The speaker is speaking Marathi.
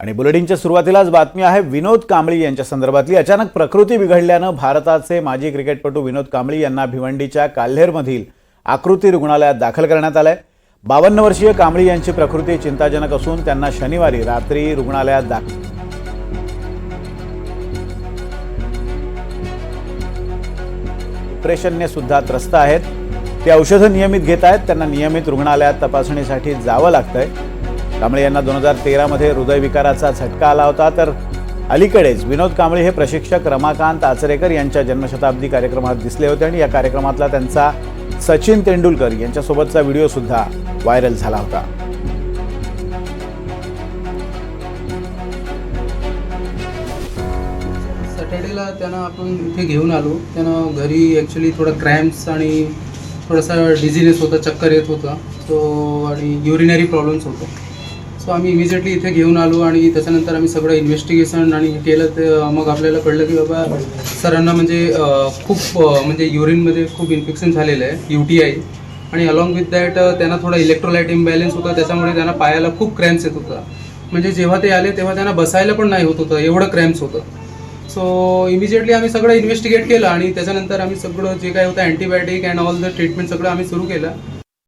आणि बुलेटिनच्या सुरुवातीलाच बातमी आहे विनोद कांबळी यांच्या संदर्भातली. अचानक प्रकृती बिघडल्यानं भारताचे माजी क्रिकेटपटू विनोद कांबळी यांना भिवंडीच्या काल्हेरमधील आकृती रुग्णालयात दाखल करण्यात आलंय. बावन्न वर्षीय कांबळी यांची प्रकृती चिंताजनक असून त्यांना शनिवारी रात्री रुग्णालयात दाखल डिप्रेशनने सुद्धा त्रस्त आहेत. ते औषधं नियमित घेत आहेत त्यांना नियमित रुग्णालयात तपासणीसाठी जावं लागतंय. कांबळे यांना दोन हजार तेरामध्ये हृदयविकाराचा झटका आला होता. तर अलीकडेच विनोद कांबळे हे प्रशिक्षक रमाकांत आचरेकर यांच्या जन्मशताब्दी कार्यक्रमात दिसले होते आणि या कार्यक्रमातला त्यांचा सचिन तेंडुलकर यांच्यासोबतचा व्हिडिओसुद्धा व्हायरल झाला होता. सॅटर्डेला त्यांना आपण इथे घेऊन आलो. त्यांना घरी ॲक्च्युली थोडा क्रॅम्प्स आणि थोडासा डिझिनेस होता चक्कर येत होता. सो आणि युरिनरी प्रॉब्लेम्स होते. सो आम्ही इमिजिएटली इथे घेऊन आलो आणि त्याच्यानंतर आम्ही सगळं इन्व्हेस्टिगेशन आणि केलं ते मग आपल्याला कळलं की बाबा सरांना म्हणजे खूप म्हणजे युरिनमध्ये खूप इन्फेक्शन झालेलं आहे यू टी आय आणि अलॉंग विथ दॅट त्यांना थोडा इलेक्ट्रोलाइट इम्बॅलन्स होता त्याच्यामुळे त्यांना पायाला खूप क्रॅम्प्स येत होता. म्हणजे जेव्हा ते आले तेव्हा त्यांना बसायला पण नाही होत होतं एवढं क्रॅम्प्स होतं. सो इमिजिएटली आम्ही सगळं इन्व्हेस्टिगेट केलं आणि त्याच्यानंतर आम्ही सगळं जे काय होतं antibiotic and all the treatment सगळं आम्ही सुरू केलं.